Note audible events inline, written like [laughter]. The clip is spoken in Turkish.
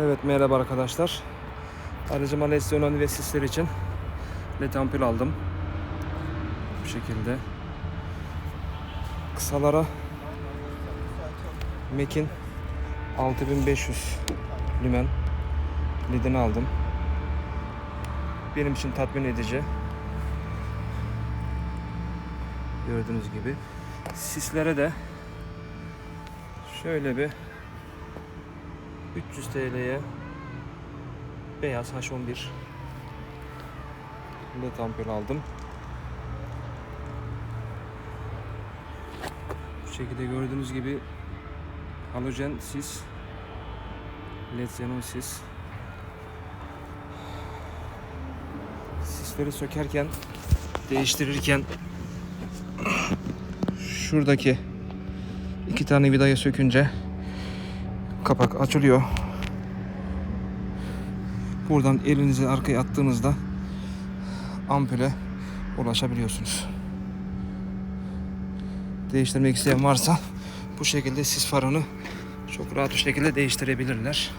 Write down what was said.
Evet merhaba arkadaşlar. Aracıma xenon ve sisler için led ampul aldım. Bu şekilde. Kısalara Mac'in 6500 lümen ledini aldım. Benim için tatmin edici. Gördüğünüz gibi. Sislere de şöyle bir 300 TL'ye beyaz H11 led ampul aldım. Bu şekilde gördüğünüz gibi halojen sis led xenon sis sisleri sökerken değiştirirken [clears throat] şuradaki iki tane vidayı sökünce kapak açılıyor. Buradan elinizi arkaya attığınızda ampule ulaşabiliyorsunuz. Değiştirmek isteyen varsa bu şekilde sis farını çok rahat bir şekilde değiştirebilirler.